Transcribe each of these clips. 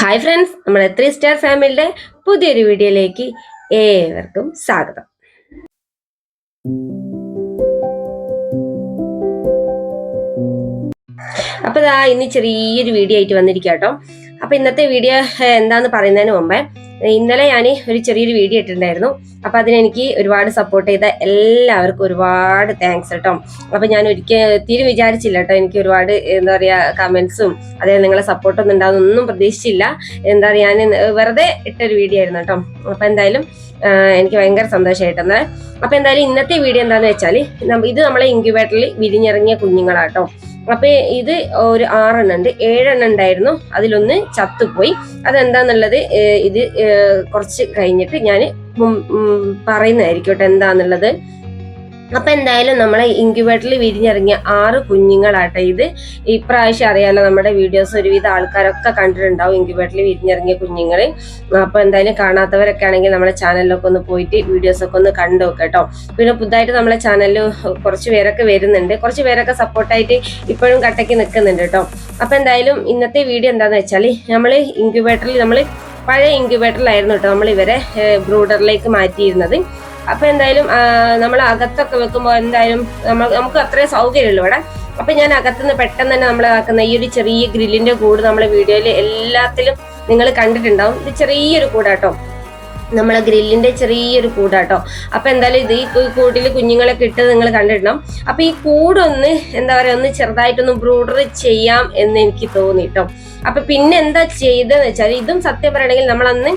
Hi friends നമ്മുടെ three star ഫാമിലിയുടെ പുതിയൊരു വീഡിയോയിലേക്ക് ഏവർക്കും സ്വാഗതം. അപ്പൊ ഇതാ ഇന്ന് ചെറിയൊരു വീഡിയോ ആയിട്ട് വന്നിരിക്കുക കേട്ടോ അപ്പൊ ഇന്നത്തെ വീഡിയോ എന്താന്ന് പറയുന്നതിന് മുമ്പേ ഇന്നലെ ഞാൻ ഒരു ചെറിയൊരു വീഡിയോ ഇട്ടിട്ടുണ്ടായിരുന്നു. അപ്പൊ അതിനെനിക്ക് ഒരുപാട് സപ്പോർട്ട് ചെയ്ത എല്ലാവർക്കും ഒരുപാട് താങ്ക്സ് കേട്ടോ അപ്പൊ ഞാൻ ഒരിക്കൽ തീരെ വിചാരിച്ചില്ല കേട്ടോ എനിക്ക് ഒരുപാട് എന്താ പറയാ കമന്റ്സും അതായത് നിങ്ങളെ സപ്പോർട്ടൊന്നും ഉണ്ടാകുന്നൊന്നും പ്രതീക്ഷിച്ചില്ല. എന്താ പറയാ ഞാൻ വെറുതെ ഇട്ടൊരു വീഡിയോ ആയിരുന്നു കേട്ടോ അപ്പൊ എന്തായാലും എനിക്ക് ഭയങ്കര സന്തോഷമായിട്ടെന്ന് അപ്പൊ എന്തായാലും ഇന്നത്തെ വീഡിയോ എന്താന്ന് വെച്ചാൽ ഇത് നമ്മളെ ഇൻക്യുബേറ്ററിൽ വിരിഞ്ഞിറങ്ങിയ കുഞ്ഞുങ്ങളാട്ടോ. അപ്പൊ ഇത് ഒരു ആറെണ്ണം ഉണ്ട് ഏഴെണ്ണം ഉണ്ടായിരുന്നു. അതിലൊന്ന് ചത്തുപോയി. അതെന്താന്നുള്ളത് ഇത് കുറച്ച് കഴിഞ്ഞിട്ട് ഞാൻ പറയുന്നതായിരിക്കും കേട്ടോ എന്താന്നുള്ളത്. അപ്പൊ എന്തായാലും നമ്മളെ ഇൻക്യുബേറ്ററിൽ വിരിഞ്ഞിറങ്ങിയ ആറ് കുഞ്ഞുങ്ങളാട്ടെ ഇത് ഇപ്രാവശ്യം അറിയാലോ നമ്മുടെ വീഡിയോസ് ഒരുവിധ ആൾക്കാരൊക്കെ കണ്ടിട്ടുണ്ടാവും ഇൻക്യുബേറ്ററിൽ വിരിഞ്ഞിറങ്ങിയ കുഞ്ഞുങ്ങൾ അപ്പൊ എന്തായാലും കാണാത്തവരൊക്കെ ആണെങ്കിൽ നമ്മുടെ ചാനലിലൊക്കെ ഒന്ന് പോയിട്ട് വീഡിയോസ് ഒക്കെ ഒന്ന് കണ്ടു കേട്ടോ. പിന്നെ പുതുതായിട്ട് നമ്മളെ ചാനലിൽ കുറച്ച് പേരൊക്കെ വരുന്നുണ്ട്. കുറച്ച് പേരൊക്കെ സപ്പോർട്ടായിട്ട് ഇപ്പോഴും കട്ടയ്ക്ക് നിൽക്കുന്നുണ്ട് കേട്ടോ. അപ്പൊ എന്തായാലും ഇന്നത്തെ വീഡിയോ എന്താന്ന് വെച്ചാൽ നമ്മൾ ഇൻക്യുബേറ്ററിൽ നമ്മൾ പഴയ ഇൻക്യുബേറ്ററിലായിരുന്നു കേട്ടോ നമ്മൾ ഇവരെ ബ്രൂഡറിലേക്ക് മാറ്റിയിരുന്നത്. അപ്പൊ എന്തായാലും നമ്മൾ അകത്തൊക്കെ വെക്കുമ്പോൾ എന്തായാലും നമ്മൾ നമുക്ക് അത്രയും സൗകര്യമുള്ളൂ ഇവിടെ. അപ്പൊ ഞാൻ അകത്തുനിന്ന് പെട്ടെന്ന് തന്നെ നമ്മൾ ആക്കുന്ന ഈ ഒരു ചെറിയ ഗ്രില്ലിന്റെ കൂട് നമ്മളെ വീഡിയോയിൽ എല്ലാത്തിലും നിങ്ങൾ കണ്ടിട്ടുണ്ടാവും. ഇത് ചെറിയൊരു കൂടാട്ടോ. നമ്മളെ ഗ്രില്ലിന്റെ ചെറിയൊരു കൂടാട്ടോ. അപ്പൊ എന്തായാലും ഇത് ഈ കൂട്ടിൽ കുഞ്ഞുങ്ങളൊക്കെ ഇട്ട് നിങ്ങൾ കണ്ടിടണം. അപ്പൊ ഈ കൂടൊന്ന് എന്താ പറയാ ഒന്ന് ചെറുതായിട്ടൊന്ന് ബ്രൂഡർ ചെയ്യാം എന്ന് എനിക്ക് തോന്നി കേട്ടോ അപ്പൊ പിന്നെ എന്താ ചെയ്തതെന്ന് വെച്ചാൽ ഇതും സത്യം പറയണമെങ്കിൽ നമ്മൾ അന്ന്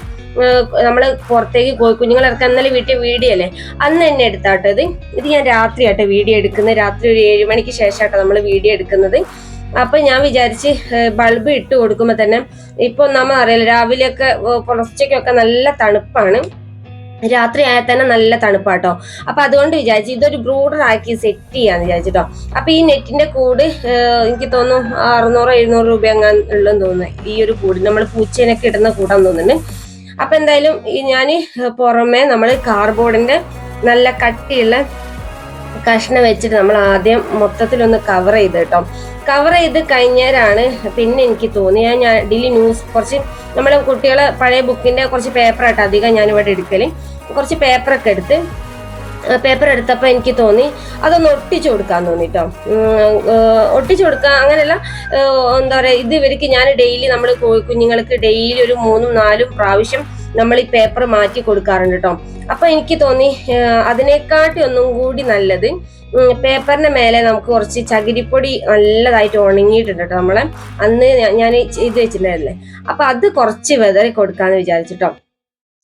നമ്മൾ പുറത്തേക്ക് പോയി കുഞ്ഞുങ്ങൾ ഇറക്കാൻ ഇന്നലെ വീട്ടിൽ വീഡിയോ അല്ലേ? അന്ന് തന്നെ എടുത്താട്ടോ ഇത്. ഇത് ഞാൻ രാത്രി ആട്ടോ വീഡിയോ എടുക്കുന്നത്. രാത്രി ഒരു ഏഴ് മണിക്ക് ശേഷമാട്ടോ നമ്മൾ വീഡിയോ എടുക്കുന്നത്. അപ്പൊ ഞാൻ വിചാരിച്ച് ബൾബ് ഇട്ട് കൊടുക്കുമ്പോ തന്നെ ഇപ്പൊ നമ്മൾ അറിയാലോ രാവിലെയൊക്കെ പുലർച്ചയ്ക്കൊക്കെ നല്ല തണുപ്പാണ്. രാത്രി ആയാൽ തന്നെ നല്ല തണുപ്പാട്ടോ. അപ്പൊ അതുകൊണ്ട് വിചാരിച്ചു ഇതൊരു ബ്രൂഡർ ആക്കി സെറ്റ് ചെയ്യാന്ന് വിചാരിച്ചിട്ടോ. അപ്പൊ ഈ നെറ്റിന്റെ കൂട് എനിക്ക് തോന്നുന്നു അറുന്നൂറ് എഴുന്നൂറ് രൂപ അങ്ങനെ തോന്നുന്നു. ഈ ഒരു കൂട് നമ്മൾ പൂച്ചേനൊക്കെ ഇടുന്ന കൂടാന്ന് തോന്നുന്നുണ്ട്. അപ്പൊ എന്തായാലും ഞാൻ പുറമെ നമ്മൾ കാർബോർഡിന്റെ നല്ല കട്ടിയുള്ള കഷ്ണം വെച്ചിട്ട് നമ്മൾ ആദ്യം മൊത്തത്തിലൊന്ന് കവർ ചെയ്ത് കേട്ടോ. കവർ ചെയ്ത് കഴിഞ്ഞാലാണ് പിന്നെ എനിക്ക് തോന്നി ഞാൻ ഡെയിലി ന്യൂസ് കുറച്ച് നമ്മൾ കുട്ടികളെ പഴയ ബുക്കിന്റെ കുറച്ച് പേപ്പർ ആയിട്ട് അധികം ഞാനിവിടെ ഇവിടെ എടുക്കൽ. കുറച്ച് പേപ്പറൊക്കെ എടുത്ത് പേപ്പർ എടുത്തപ്പോൾ എനിക്ക് തോന്നി. അതൊന്ന് ഒട്ടിച്ചു കൊടുക്കാൻ തോന്നി കേട്ടോ ഒട്ടിച്ചു കൊടുക്കാൻ അങ്ങനെയല്ല എന്താ പറയുക ഇത് ഇവർക്ക് ഞാൻ ഡെയിലി നമ്മൾ കുഞ്ഞുങ്ങൾക്ക് ഡെയിലി ഒരു മൂന്നും നാലും പ്രാവശ്യം നമ്മൾ ഈ പേപ്പർ മാറ്റി കൊടുക്കാറുണ്ട് കേട്ടോ അപ്പൊ എനിക്ക് തോന്നി അതിനെക്കാട്ടി ഒന്നും കൂടി നല്ലത് പേപ്പറിന്റെ മേലെ നമുക്ക് കുറച്ച് ചകിരിപ്പൊടി നല്ലതായിട്ട് ഉണങ്ങിയിട്ടുണ്ട് കേട്ടോ നമ്മളെ. അന്ന് ഞാൻ ഇത് വെച്ചിട്ടുണ്ടായിരുന്നില്ലേ? അപ്പൊ അത് കുറച്ച് വെതറി കൊടുക്കാന്ന് വിചാരിച്ചിട്ടോ.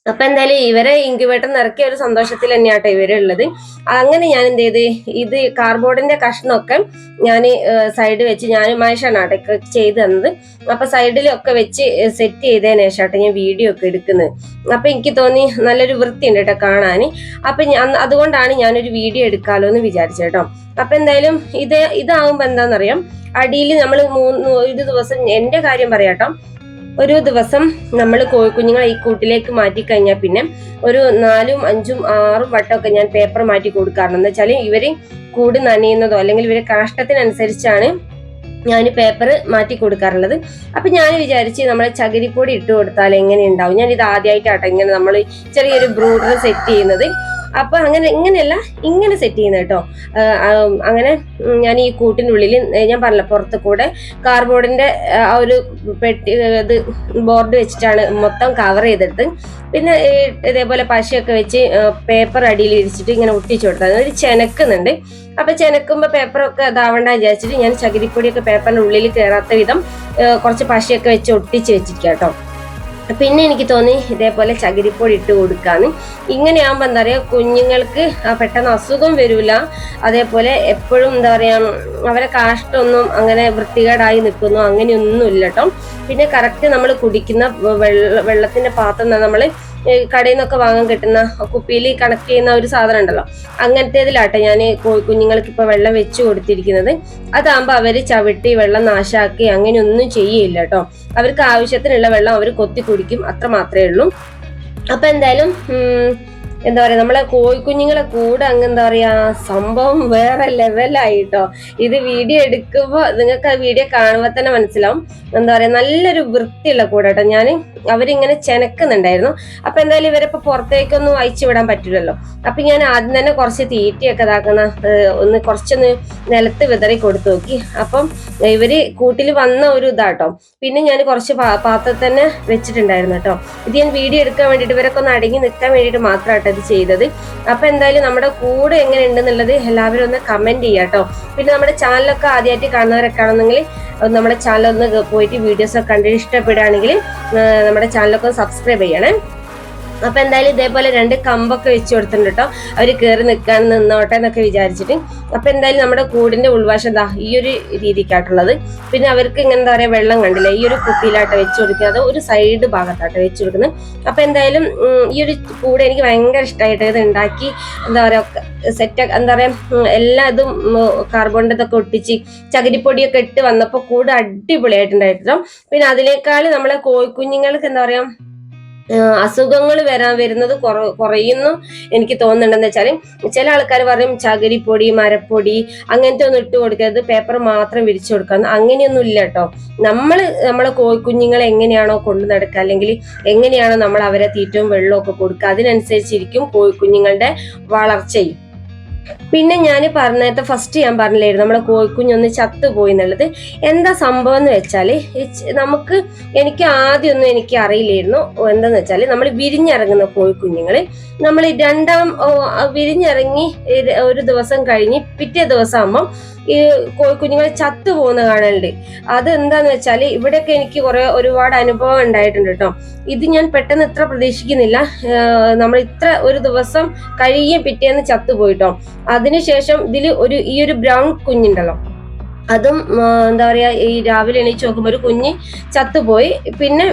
അപ്പൊ എന്തായാലും ഇവരെ ഇൻക്യുബേറ്റർ നിറക്കിയ ഒരു സന്തോഷത്തിൽ തന്നെയാട്ടോ ഇവരുള്ളത് അങ്ങനെ ഞാൻ എന്ത് ചെയ്ത് ഇത് കാർബോർഡിന്റെ കഷ്ണമൊക്കെ ഞാൻ സൈഡ് വെച്ച് ഞാൻ മനുഷ്യനാണ് ആട്ടെ ചെയ്ത് തന്നത്. അപ്പൊ സൈഡിലൊക്കെ വെച്ച് സെറ്റ് ചെയ്തതിന് ശേഷം ഞാൻ വീഡിയോ ഒക്കെ എടുക്കുന്നത്. അപ്പൊ എനിക്ക് തോന്നി നല്ലൊരു വൃത്തി ഉണ്ട് കേട്ടോ കാണാൻ അപ്പൊ ഞാൻ അതുകൊണ്ടാണ് ഞാനൊരു വീഡിയോ എടുക്കാലോ എന്ന് വിചാരിച്ചു കേട്ടോ അപ്പൊ എന്തായാലും ഇത് ഇതാകുമ്പോ എന്താണെന്നറിയാം അടിയിൽ നമ്മൾ മൂന്ന് ഒരു ദിവസം എന്റെ കാര്യം പറയാട്ടോ. ഒരു ദിവസം നമ്മൾ കോഴിക്കുഞ്ഞുങ്ങളെ ഈ കൂട്ടിലേക്ക് മാറ്റി കഴിഞ്ഞാൽ പിന്നെ ഒരു നാലും അഞ്ചും ആറും വട്ടമൊക്കെ ഞാൻ പേപ്പർ മാറ്റി കൊടുക്കാറുണ്ട്. എന്ന് വെച്ചാൽ ഇവർ കൂട് നനയുന്നതോ അല്ലെങ്കിൽ ഇവരെ കാഷ്ടത്തിനനുസരിച്ചാണ് ഞാൻ പേപ്പർ മാറ്റി കൊടുക്കാറുള്ളത്. അപ്പൊ ഞാൻ വിചാരിച്ച് നമ്മളെ ചകിരിപ്പൊടി ഇട്ട് കൊടുത്താൽ എങ്ങനെ ഉണ്ടാവും? ഞാൻ ഇത് ആദ്യമായിട്ടാട്ടോ ഇങ്ങനെ നമ്മൾ ചെറിയൊരു ബ്രൂഡർ സെറ്റ് ചെയ്യുന്നത്. അപ്പൊ അങ്ങനെ ഇങ്ങനെയല്ല ഇങ്ങനെ സെറ്റ് ചെയ്യുന്നത് കേട്ടോ അങ്ങനെ ഞാൻ ഈ കൂട്ടിനുള്ളിൽ ഞാൻ പറഞ്ഞ പുറത്ത് കൂടെ കാർബോർഡിന്റെ ആ ഒരു പെട്ടി ഇത് ബോർഡ് വെച്ചിട്ടാണ് മൊത്തം കവർ ചെയ്തെടുത്ത് പിന്നെ ഇതേപോലെ പശയൊക്കെ വെച്ച് പേപ്പർ അടിയിൽ ഇരിച്ചിട്ട് ഇങ്ങനെ ഒട്ടിച്ചു കൊടുത്തത്. ഒരു ചെനക്കുന്നുണ്ട്. അപ്പൊ ചെനക്കുമ്പോ പേപ്പറൊക്കെ ഇതാവണ്ട വിചാരിച്ചിട്ട് ഞാൻ ചകിരിപ്പൊടിയൊക്കെ പേപ്പറിന്റെ ഉള്ളിൽ കയറാത്ത വിധം കുറച്ച് പശയൊക്കെ വെച്ച് ഒട്ടിച്ച് വെച്ചിരിക്കാം കേട്ടോ പിന്നെ എനിക്ക് തോന്നി ഇതേപോലെ ചകിരിപ്പൊടി ഇട്ട് കൊടുക്കാന്ന്. ഇങ്ങനെയാകുമ്പോൾ എന്താ പറയുക കുഞ്ഞുങ്ങൾക്ക് പെട്ടെന്ന് അസുഖം വരില്ല അതേപോലെ എപ്പോഴും എന്താ പറയുക അവരെ കാഷ്ടമൊന്നും അങ്ങനെ വൃത്തികേടായി നിൽക്കുന്നു അങ്ങനെയൊന്നും ഇല്ല കേട്ടോ പിന്നെ കറക്റ്റ് നമ്മൾ കുടിക്കുന്ന വെള്ള വെള്ളത്തിന്റെ പാത്രം നമ്മൾ കടയിൽ നിന്നൊക്കെ വാങ്ങാൻ കിട്ടുന്ന കുപ്പിയിൽ കണക്ട് ചെയ്യുന്ന ഒരു സാധനം ഉണ്ടല്ലോ. അങ്ങനത്തേതിലാട്ടെ ഞാൻ കുഞ്ഞുങ്ങൾക്ക് ഇപ്പൊ വെള്ളം വെച്ച് കൊടുത്തിരിക്കുന്നത്. അതാകുമ്പോൾ അവർ ചവിട്ടി വെള്ളം നാശാക്കി അങ്ങനെയൊന്നും ചെയ്യില്ല കേട്ടോ അവർക്ക് ആവശ്യത്തിനുള്ള വെള്ളം അവർ കൊത്തി കുടിക്കും അത്ര മാത്രമേ ഉള്ളൂ. അപ്പൊ എന്തായാലും എന്താ പറയാ നമ്മളെ കോഴിക്കുഞ്ഞുങ്ങളെ കൂടെ അങ്ങ് എന്താ പറയാ സംഭവം വേറെ ലെവലായിട്ടോ ഇത് വീഡിയോ എടുക്കുമ്പോൾ നിങ്ങൾക്ക് ആ വീഡിയോ കാണുമ്പോൾ തന്നെ മനസ്സിലാവും. എന്താ പറയാ നല്ലൊരു വൃത്തിയുള്ള കൂടെ കേട്ടോ ഞാൻ അവരിങ്ങനെ ചെനക്കുന്നുണ്ടായിരുന്നു. അപ്പൊ എന്തായാലും ഇവരിപ്പോ പുറത്തേക്കൊന്നും അയച്ചു വിടാൻ പറ്റില്ലല്ലോ. അപ്പൊ ഞാൻ ആദ്യം തന്നെ കുറച്ച് തീറ്റയൊക്കെ ഇതാക്കുന്ന ഒന്ന് കുറച്ചൊന്ന് നിലത്ത് വിതറി കൊടുത്തു നോക്കി. അപ്പം ഇവർ കൂട്ടിൽ വന്ന ഒരു ഇതാട്ടോ. പിന്നെ ഞാൻ കുറച്ച് പാത്രത്തിൽ തന്നെ വെച്ചിട്ടുണ്ടായിരുന്നു കേട്ടോ. ഇത് ഞാൻ വീഡിയോ എടുക്കാൻ വേണ്ടിയിട്ട് ഇവരൊക്കെ ഒന്ന് അടങ്ങി നിൽക്കാൻ വേണ്ടിയിട്ട് മാത്രമാട്ടോ ഇത് ചെയ്തത്. അപ്പൊ എന്തായാലും നമ്മുടെ കൂടെ എങ്ങനെ ഉണ്ടെന്നുള്ളത് എല്ലാവരും ഒന്ന് കമന്റ് ചെയ്യാട്ടോ പിന്നെ നമ്മുടെ ചാനലൊക്കെ ആദ്യമായിട്ട് കാണുന്നവരൊക്കെ ആണെന്നെങ്കിൽ ഒന്ന് നമ്മുടെ ചാനൽ ഒന്ന് പോയിട്ട് വീഡിയോസ് ഒക്കെ കണ്ടിട്ട് ഇഷ്ടപ്പെടുകയാണെങ്കിൽ നമ്മുടെ ചാനലൊക്കെ സബ്സ്ക്രൈബ് ചെയ്യണേ. അപ്പൊ എന്തായാലും ഇതേപോലെ രണ്ട് കമ്പൊക്കെ വെച്ച് കൊടുത്തിട്ടുണ്ട് കേട്ടോ അവർ കയറി നിൽക്കാൻ നിന്നോട്ടെ എന്നൊക്കെ വിചാരിച്ചിട്ട്. അപ്പൊ എന്തായാലും നമ്മുടെ കൂടിന്റെ ഉൾവശം എന്താ ഈ ഒരു രീതിക്കായിട്ടുള്ളത്. പിന്നെ അവർക്ക് ഇങ്ങനെ എന്താ പറയാ വെള്ളം കണ്ടില്ല? ഈ ഒരു കുപ്പിയിലായിട്ട് വെച്ച് കൊടുക്കുക അത് ഒരു സൈഡ് ഭാഗത്തായിട്ട് വെച്ച് കൊടുക്കുന്നത്. അപ്പൊ എന്തായാലും ഈ ഒരു കൂട് എനിക്ക് ഭയങ്കര ഇഷ്ടമായിട്ട് ഇത് ഉണ്ടാക്കി എന്താ പറയാ സെറ്റ് എന്താ പറയാ ഉം, എല്ലാ ഇതും കാർബണിന്റെ ഇതൊക്കെ ഒട്ടിച്ച് ചകിരിപ്പൊടിയൊക്കെ ഇട്ട് വന്നപ്പോൾ കൂട് അടിപൊളിയായിട്ടുണ്ടായിരുന്നു പിന്നെ അതിനേക്കാൾ നമ്മളെ കോഴിക്കുഞ്ഞുങ്ങൾക്ക് എന്താ പറയാ അസുഖങ്ങൾ വരാൻ വരുന്നത് കുറ- കുറയുന്നു എനിക്ക് തോന്നുന്നുണ്ടെന്ന് വെച്ചാൽ ചില ആൾക്കാർ പറയും ചകിരിപ്പൊടി മരപ്പൊടി അങ്ങനത്തെ ഒന്നും ഇട്ട് കൊടുക്കരുത് പേപ്പർ മാത്രം വിരിച്ചു കൊടുക്കാം അങ്ങനെയൊന്നും ഇല്ല കേട്ടോ നമ്മൾ നമ്മളെ കോഴിക്കുഞ്ഞുങ്ങളെ എങ്ങനെയാണോ കൊണ്ടു നടക്കുക അല്ലെങ്കിൽ എങ്ങനെയാണോ നമ്മൾ അവരെ തീറ്റവും വെള്ളവും ഒക്കെ കൊടുക്കുക അതിനനുസരിച്ചിരിക്കും കോഴിക്കുഞ്ഞുങ്ങളുടെ വളർച്ചയും. പിന്നെ ഞാൻ പറഞ്ഞത് ഫസ്റ്റ് ഞാൻ പറഞ്ഞില്ലായിരുന്നു. നമ്മളെ കോഴിക്കുഞ്ഞൊന്ന് ചത്തുപോയി എന്നുള്ളത്. എന്താ സംഭവം എന്ന് വെച്ചാൽ നമുക്ക് എനിക്ക് ആദ്യമൊന്നും എനിക്ക് അറിയില്ലായിരുന്നു. എന്താന്ന് വെച്ചാൽ നമ്മൾ വിരിഞ്ഞിറങ്ങുന്ന കോഴിക്കുഞ്ഞുങ്ങൾ നമ്മൾ രണ്ടാം വിരിഞ്ഞിറങ്ങി ഒരു ദിവസം കഴിഞ്ഞ് പിറ്റേ ദിവസം ആകുമ്പം ഈ കോഴിക്കുഞ്ഞുങ്ങൾ ചത്തു പോകുന്ന കാണലുണ്ട്. അത് എന്താന്ന് വെച്ചാൽ ഇവിടെയൊക്കെ എനിക്ക് കുറെ ഒരുപാട് അനുഭവം ഉണ്ടായിട്ടുണ്ട് കേട്ടോ. ഇത് ഞാൻ പെട്ടെന്ന് ഇത്ര പ്രതീക്ഷിക്കുന്നില്ല. നമ്മൾ ഇത്ര ഒരു ദിവസം കഴിയും പിറ്റേന്ന് ചത്തുപോയിട്ടോ അതിനുശേഷം ഇതിൽ ഒരു ഈ ഒരു ബ്രൗൺ കുഞ്ഞുണ്ടല്ലോ. അതും എന്താ പറയാ ഈ രാവിലെ എണീച്ച് നോക്കുമ്പോൾ ഒരു കുഞ്ഞ് ചത്തുപോയി. പിന്നെ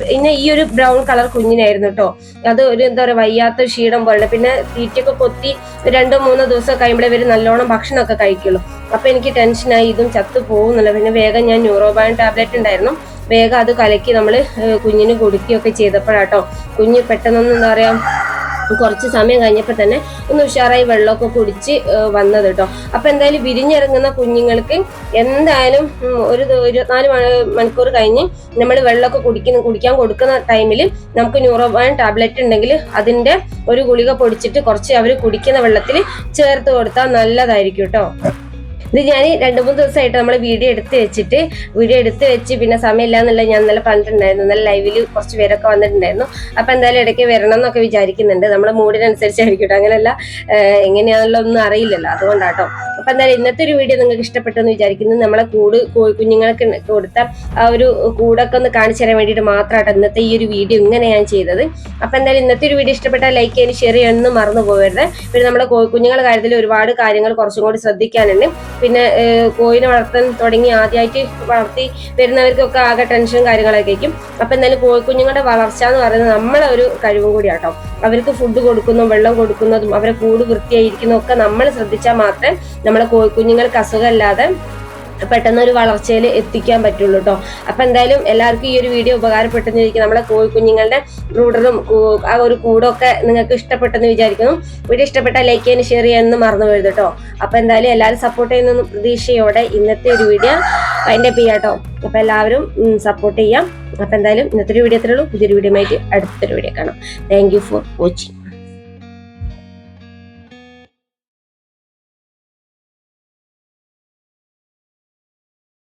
പിന്നെ ഈ ഒരു ബ്രൗൺ കളർ കുഞ്ഞിനായിരുന്നു കേട്ടോ അത് ഒരു എന്താ പറയാ വയ്യാത്ത ക്ഷീണം പോലെ പിന്നെ തീറ്റയൊക്കെ കൊത്തി രണ്ടോ മൂന്നോ ദിവസം കഴിയുമ്പോഴേ ഇവർ നല്ലോണം ഭക്ഷണമൊക്കെ കഴിക്കുള്ളൂ. അപ്പൊ എനിക്ക് ടെൻഷനായി ഇതും ചത്തു പോകുന്നില്ല പിന്നെ വേഗം ഞാൻ ന്യൂറോബാൻ ടാബ്ലറ്റ് ഉണ്ടായിരുന്നു. വേഗം അത് കലക്കി നമ്മൾ കുഞ്ഞിന് കൊടുക്കുകയൊക്കെ ചെയ്തപ്പോഴാട്ടോ കുഞ്ഞ് പെട്ടെന്നൊന്നും എന്താ പറയാ കുറച്ച് സമയം കഴിഞ്ഞപ്പോൾ തന്നെ ഒന്ന് ഉഷാറായി വെള്ളമൊക്കെ കുടിച്ച് വന്നത് കേട്ടോ അപ്പൊ എന്തായാലും വിരിഞ്ഞിറങ്ങുന്ന കുഞ്ഞുങ്ങൾക്ക് എന്തായാലും ഒരു ഇരുപത്തിനാല് മണി- മണിക്കൂർ കഴിഞ്ഞ് നമ്മൾ വെള്ളമൊക്കെ കുടിക്കുന്ന കുടിക്കാൻ കൊടുക്കുന്ന ടൈമിൽ നമുക്ക് ന്യൂറോബാൻ ടാബ്ലറ്റ് ഉണ്ടെങ്കിൽ അതിന്റെ ഒരു ഗുളിക പൊടിച്ചിട്ട് കുറച്ച് അവർ കുടിക്കുന്ന വെള്ളത്തിൽ ചേർത്ത് കൊടുത്താൽ നല്ലതായിരിക്കും കേട്ടോ ഇത് ഞാൻ രണ്ട് മൂന്ന് ദിവസമായിട്ട് നമ്മൾ വീഡിയോ എടുത്ത് വെച്ചിട്ട് വീഡിയോ എടുത്ത് വെച്ച് പിന്നെ സമയമില്ല എന്നുള്ള ഞാൻ നല്ല പറഞ്ഞിട്ടുണ്ടായിരുന്നു. നല്ല ലൈവിൽ കുറച്ച് പേരൊക്കെ വന്നിട്ടുണ്ടായിരുന്നു. അപ്പൊ എന്തായാലും ഇടയ്ക്ക് വരണം എന്നൊക്കെ വിചാരിക്കുന്നുണ്ട്. നമ്മുടെ മൂഡിനനുസരിച്ചായിരിക്കും അങ്ങനെയല്ല എങ്ങനെയാണല്ലോ ഒന്നും അറിയില്ലല്ലോ. അതുകൊണ്ടാട്ടോ. അപ്പൊ എന്തായാലും ഇന്നത്തെ ഒരു വീഡിയോ നിങ്ങൾക്ക് ഇഷ്ടപ്പെട്ടെന്ന് വിചാരിക്കുന്നു. നമ്മളെ കൂട് കുഞ്ഞുങ്ങൾക്ക് കൊടുത്ത ആ ഒരു കൂടൊക്കെ ഒന്ന് കാണിച്ചു തരാൻ വേണ്ടിയിട്ട് മാത്രമാട്ടോ ഇന്നത്തെ ഈ ഒരു വീഡിയോ ഇങ്ങനെ ഞാൻ ചെയ്തത്. അപ്പൊ എന്തായാലും ഇന്നത്തെ ഒരു വീഡിയോ ഇഷ്ടപ്പെട്ടാൽ ലൈക്ക് ചെയ്യാൻ ഷെയർ ചെയ്യാനൊന്നും മറന്നു പോകരുത് പിന്നെ നമ്മുടെ കോഴിക്കുഞ്ഞുങ്ങളുടെ കാര്യത്തിൽ ഒരുപാട് കാര്യങ്ങൾ കുറച്ചും കൂടി ശ്രദ്ധിക്കാനുണ്ട്. പിന്നെ കോഴിനെ വളർത്താൻ തുടങ്ങി ആദ്യമായിട്ട് വളർത്തി വരുന്നവർക്കൊക്കെ ആകെ ടെൻഷനും കാര്യങ്ങളൊക്കെ ആയിരിക്കും. അപ്പൊ എന്തായാലും കോഴിക്കുഞ്ഞുങ്ങളുടെ വളർച്ച എന്ന് പറയുന്നത് നമ്മളെ ഒരു കഴിവും കൂടിയാട്ടോ. അവർക്ക് ഫുഡ് കൊടുക്കുന്നതും വെള്ളം കൊടുക്കുന്നതും അവരെ കൂട് വൃത്തിയായിരിക്കുന്നതും ഒക്കെ നമ്മൾ ശ്രദ്ധിച്ചാൽ മാത്രമേ നമ്മളെ കോഴിക്കുഞ്ഞുങ്ങൾക്ക് അസുഖമില്ലാതെ പെട്ടെന്ന് ഒരു വളർച്ചയിൽ എത്തിക്കാൻ പറ്റുള്ളൂ കേട്ടോ അപ്പൊ എന്തായാലും എല്ലാവർക്കും ഈ ഒരു വീഡിയോ ഉപകാരപ്പെട്ടെന്ന് വിചാരിക്കും നമ്മളെ കോഴിക്കുഞ്ഞുങ്ങളുടെ ബ്രൂഡറും ആ ഒരു കൂടൊക്കെ നിങ്ങൾക്ക് ഇഷ്ടപ്പെട്ടെന്ന് വിചാരിക്കുന്നു. വീഡിയോ ഇഷ്ടപ്പെട്ട ലൈക്ക് ചെയ്യാനും ഷെയർ ചെയ്യാനൊന്നും മറന്നു പോയത് കേട്ടോ അപ്പൊ എന്തായാലും എല്ലാവരും സപ്പോർട്ട് ചെയ്യുന്ന പ്രതീക്ഷയോടെ ഇന്നത്തെ ഒരു വീഡിയോ അതിന്റെ ചെയ്യാം കേട്ടോ അപ്പൊ എല്ലാവരും സപ്പോർട്ട് ചെയ്യാം. അപ്പൊ എന്തായാലും ഇന്നത്തെ ഒരു വീഡിയോ എത്രയുള്ളൂ പുതിയൊരു വീഡിയോ ആയിട്ട് അടുത്തൊരു വീഡിയോ കാണാം. Thank for watching